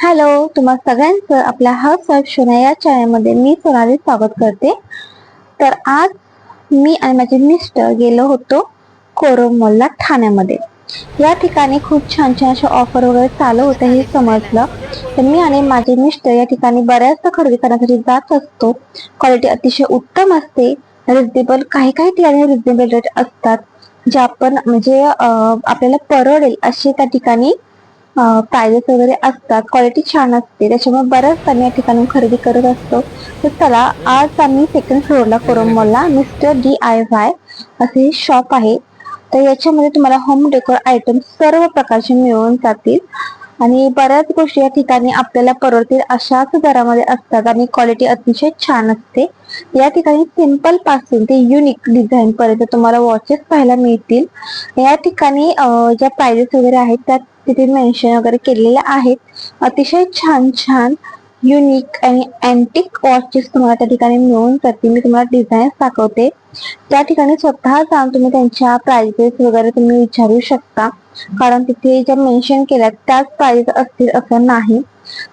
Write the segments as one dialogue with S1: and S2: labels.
S1: Hello तुम्हा सगळ्यांचं आपल्या हाऊस वाईफ शोना या चॅनलमध्ये मी सोनाली स्वागत करते. तर आज मी आणि माझे मिस्टर गेलो होतो कोरोमोलला ठाण्यामध्ये. या ठिकाणी खूप छान छान अशा ऑफर वगैरे चालू होत्या हे समजलं. तर मी आणि माझे मिस्टर या ठिकाणी बऱ्याचदा खरेदी करण्यासाठी जात असतो. क्वालिटी अतिशय उत्तम असते. रिजनेबल काही काही ठिकाणी रिजनेबल रेट असतात. जे आपण म्हणजे आपल्याला परवडेल असे त्या ठिकाणी प्रायझेस वगैरे असतात. क्वालिटी छान असते. त्याच्यामुळे बऱ्याच आम्ही या ठिकाणी खरेदी करत असतो. तर चला आज आम्ही सेकंड फ्लोअरला कोरम मॉलला मिस्टर डी आय वाय असे हे शॉप आहे. तर याच्यामध्ये तुम्हाला होम डेकोर आयटम सर्व प्रकारचे मिळून जातील. आणि बऱ्याच गोष्टी या ठिकाणी आपल्याला परवडतील अशाच दरामध्ये असतात आणि क्वालिटी अतिशय छान असते. या ठिकाणी सिंपलपासून ते युनिक डिझाईन पर्यंत तुम्हाला वॉचेस पाहायला मिळतील. या ठिकाणी ज्या प्राइजेस वगैरे आहेत त्या तिथे मेन्शन वगैरे केलेल्या आहेत. अतिशय छान छान युनिक आणि अँटिक वॉचेस तुम्हाला त्या ठिकाणी मिळून जातील मी तुम्हाला डिझाईन्स दाखवते. त्या ठिकाणी स्वतः जाऊन तुम्ही त्यांच्या प्राइजेस वगैरे तुम्ही विचारू शकता. कारण तिथे ज्या मेन्शन केल्या त्याच प्राइस असतील असं नाही.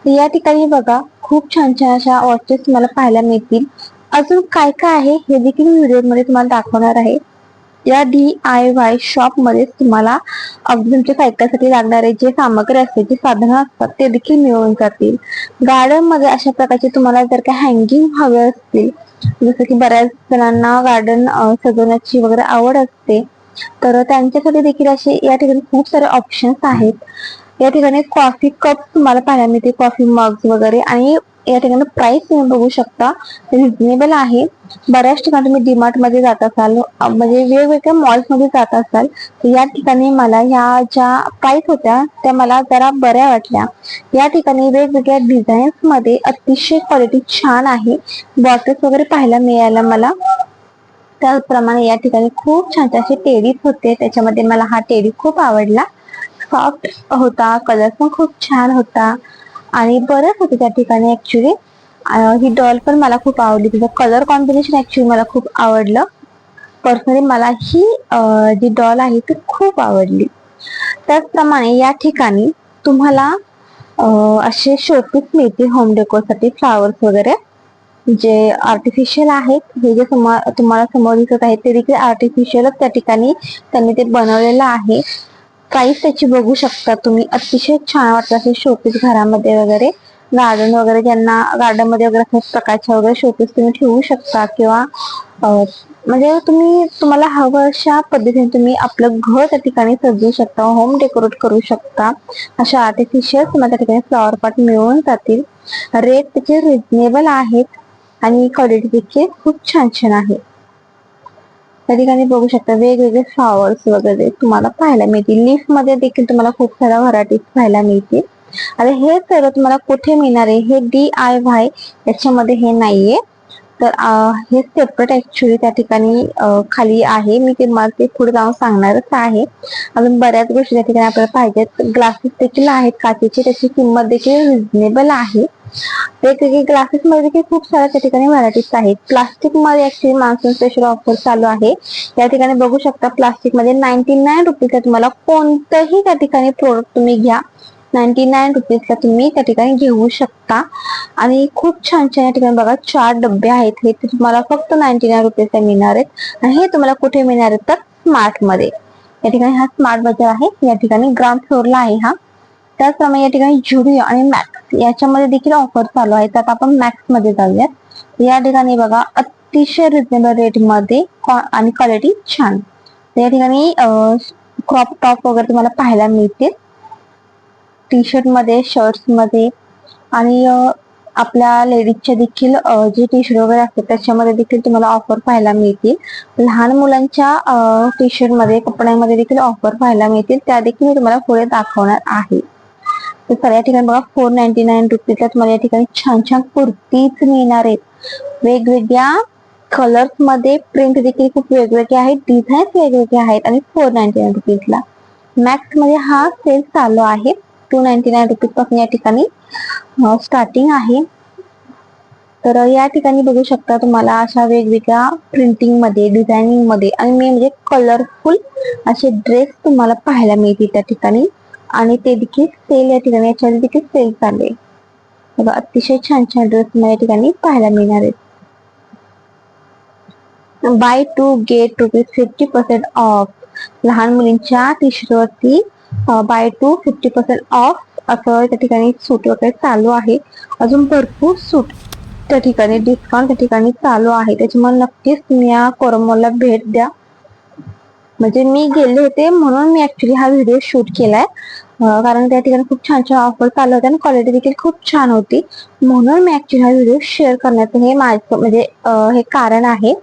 S1: तर या ठिकाणी बघा खूप छान छान अशा वॉचेस तुम्हाला पाहायला मिळतील. अजून काय काय आहे हे देखील व्हिडिओमध्ये तुम्हाला दाखवणार आहे. या डी आय वाय शॉपमध्ये तुम्हाला अगदी तुमच्या साहित्यासाठी लागणारे जे सामग्री असते जे साधनं असतात ते देखील मिळून जातील. गार्डनमध्ये अशा प्रकारचे तुम्हाला जर का हँगिंग हवे असतील जसं की बऱ्याच जणांना गार्डन सजवण्याची वगैरे आवड असते तर त्यांच्यासाठी देखील असे या ठिकाणी खूप सारे ऑप्शन्स आहेत. या ठिकाणी कॉफी कप तुम्हाला पाहायला मिळते कॉफी मग्स वगैरे आणि या ठिकाणी प्राइस तुम्ही बघू शकता. रिझनेबल आहे. बऱ्याच ठिकाणी तुम्ही डीमार्टमध्ये जात असाल म्हणजे वेगवेगळ्या मॉल्समध्ये जात असाल तर या ठिकाणी मला ह्या ज्या प्राइस होत्या त्या मला जरा बऱ्या वाटल्या. या ठिकाणी वेगवेगळ्या डिझाईन्समध्ये अतिशय क्वालिटी छान आहे. बॉटल्स वगैरे पाहायला मिळाल्या मला. त्याचप्रमाणे या ठिकाणी खूप छान छान असे टेडीज होते. त्याच्यामध्ये मला हा टेडी खूप आवडला. सॉफ्ट होता कलर पण खूप छान होता. आणि बरंच होतं त्या ठिकाणी ऍक्च्युली ही डॉल पण मला खूप आवडली. तिचं कलर कॉम्बिनेशन ऍक्च्युली मला खूप आवडलं. पर्सनली मला ही जी डॉल आहे ती खूप आवडली. त्याचप्रमाणे या ठिकाणी तुम्हाला असे शोपीस मिळतील होम डेकोरसाठी फ्लावर्स वगैरे. जे आर्टिफिशियल आहेत हे जे समोर तुम्हाला समोर दिसत आहे ते देखील आर्टिफिशियलच त्या ठिकाणी त्यांनी ते बनवलेलं आहे. प्राइस त्याची बघू शकता तुम्ही. अतिशय छान वाटतं असे शोपीस घरामध्ये वगैरे. गार्डन वगैरे ज्यांना गार्डनमध्ये वगैरे अशा प्रकारच्या वगैरे शोपीस तुम्ही ठेवू शकता किंवा म्हणजे तुम्ही तुम्हाला हवं अशा पद्धतीने तुम्ही आपलं घर त्या ठिकाणी सजवू शकता होम डेकोरेट करू शकता. अशा आर्टिफिशियल तुम्हाला त्या ठिकाणी फ्लॉवर पॉट मिळून जातील. रेट त्याचे रिजनेबल आहेत आणि क्वालिटी देखील खूप छान छान आहे. त्या ठिकाणी बघू शकता वेगवेगळे फ्लॉवर्स वगैरे तुम्हाला पाहायला मिळतील. लीफमध्ये देखील तुम्हाला खूप साऱ्या व्हरायटीज पाहायला मिळतील. आता हे सर्व तुम्हाला कुठे मिळणार आहे? हे डी आय वाय याच्यामध्ये हे नाहीये. तर हे सेपरेट ऍक्च्युली त्या ठिकाणी खाली आहे. मी तुम्हाला ते पुढे जाऊन सांगणारच आहे. अजून बऱ्याच गोष्टी त्या ठिकाणी आपल्याला पाहिजेत. ग्लासेस देखील आहेत. काचेची. त्याची किंमत देखील रिझनेबल आहे. वेगवेगळे ग्लासेस मध्ये देखील खूप साऱ्या त्या ठिकाणी व्हरायटीज आहेत. प्लास्टिकमध्ये ऍक्च्युली मान्सून स्पेशल ऑफर चालू आहे. या ठिकाणी बघू शकता प्लास्टिकमध्ये नाईन्टी नाईन रुपीजला तुम्हाला कोणतंही त्या ठिकाणी प्रोडक्ट तुम्ही घ्या. नाईन्टी नाईन रुपीजला तुम्ही त्या ठिकाणी घेऊ शकता. आणि खूप छान छान या ठिकाणी बघा चार डबे आहेत. हे तुम्हाला फक्त नाईन्टी नाईन रुपीजला मिळणार आहेत. आणि हे तुम्हाला कुठे मिळणार आहेत तर स्मार्टमध्ये. या ठिकाणी हा स्मार्ट बाजार आहे. या ठिकाणी ग्राउंड फ्लोअरला आहे हा. त्याचप्रमाणे या ठिकाणी जुडिओ आणि मॅक्स याच्यामध्ये देखील ऑफर चालू आहे. तर आता आपण मॅक्समध्ये जाऊयात. या ठिकाणी बघा अतिशय रिजनेबल रेटमध्ये आणि क्वालिटी छान. या ठिकाणी क्रॉप टॉप वगैरे तुम्हाला पाहायला मिळतील. टी शर्टमध्ये शर्ट्समध्ये आणि आपल्या लेडीजच्या देखील जे टी शर्ट वगैरे असतात त्याच्यामध्ये देखील तुम्हाला ऑफर पाहायला मिळतील. लहान मुलांच्या टी शर्टमध्ये कपड्यांमध्ये देखील ऑफर पाहायला मिळतील. त्या देखील मी तुम्हाला पुढे दाखवणार आहे. तर सगळ्या ठिकाणी बघा फोर नाईन्टी नाईन रुपीजला तुम्हाला या ठिकाणी छान छान कुर्तीज मिळणार आहेत. वेगवेगळ्या कलर्समध्ये प्रिंट देखील खूप वेगवेगळे आहेत डिझाईन्स वेगवेगळे आहेत आणि फोर नाईन्टी नाईन रुपीजला मॅक्समध्ये हा सेल चालू आहे. टू नाईन्टी नाईन रुपीजपासून या ठिकाणी स्टार्टिंग आहे. तर या ठिकाणी बघू शकता तुम्हाला अशा वेगवेगळ्या प्रिंटिंगमध्ये डिझायनिंगमध्ये आणि मेन म्हणजे कलरफुल असे ड्रेस तुम्हाला पाहायला मिळतील त्या ठिकाणी. आणि ते देखील सेल या ठिकाणी याच्या देखील सेल चालू आहे बघा अतिशय छान छान ड्रेस तुम्हाला या ठिकाणी पाहायला मिळणार आहेत. Buy two get rupees fifty percent off लहान मुलींच्या टी शर्ट वरती buy two fifty percent off असं त्या ठिकाणी सूट वगैरे चालू आहे. अजून भरपूर सूट त्या ठिकाणी डिस्काउंट त्या ठिकाणी चालू आहे. त्याच्यामुळे नक्कीच तुम्ही या कोरमॉलला भेट द्या. म्हणजे मी गेले होते म्हणून मी ऍक्च्युली हा व्हिडिओ शूट केलाय. कारण त्या ठिकाणी खूप छान छान ऑफर चालू होत्या आणि क्वालिटी देखील खूप छान होती. म्हणून मी ऍक्च्युली हा व्हिडिओ शेअर करण्याचं हे माझं म्हणजे हे कारण आहे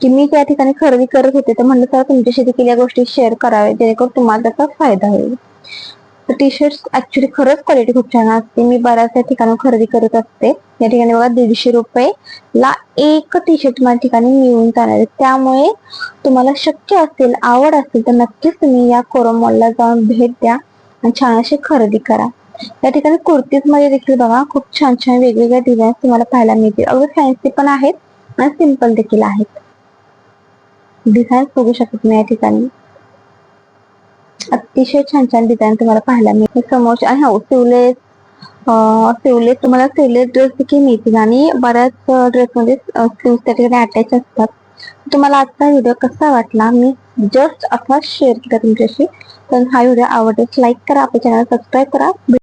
S1: की मी त्या ठिकाणी खरेदी करत होते. तर म्हणलं तर तुमच्याशी देखील या गोष्टी शेअर कराव्या. जेणेकरून तुम्हाला त्याचा फायदा होईल. टी शर्ट ऍक्च्युली खरंच क्वालिटी खूप छान असते. मी बऱ्याचशा ठिकाणी खरेदी करत असते. या ठिकाणी बघा दीडशे रुपये ला एक टी शर्ट माझ्या ठिकाणी मिळून जाणार आहे. त्यामुळे तुम्हाला शक्य असेल आवड असेल तर नक्कीच तुम्ही या कोरम मॉलला जाऊन भेट द्या आणि छान अशी खरेदी करा. या ठिकाणी कुर्तीजमध्ये देखील बघा खूप छान छान वेगवेगळ्या डिझाईन तुम्हाला पाहायला मिळतील. अगदी फॅन्सी पण आहेत आणि सिंपल देखील आहेत. डिझाईन बघू शकत नाही या ठिकाणी. अतिशय छान छान डिझाईन तुम्हाला पाहायला मिळते समोर आणि हो सिवलेस सिवलेस तुम्हाला सिवलेस ड्रेस देखील मिळतील. आणि बऱ्याच ड्रेस मध्ये स्लीव्स त्या ठिकाणी अटॅच असतात. तुम्हाला आजचा व्हिडिओ कसा वाटला? मी जस्ट असा शेअर केला तुमच्याशी. तर हा व्हिडिओ आवडल्यास लाईक करा आपल्या चॅनल सबस्क्राईब करा.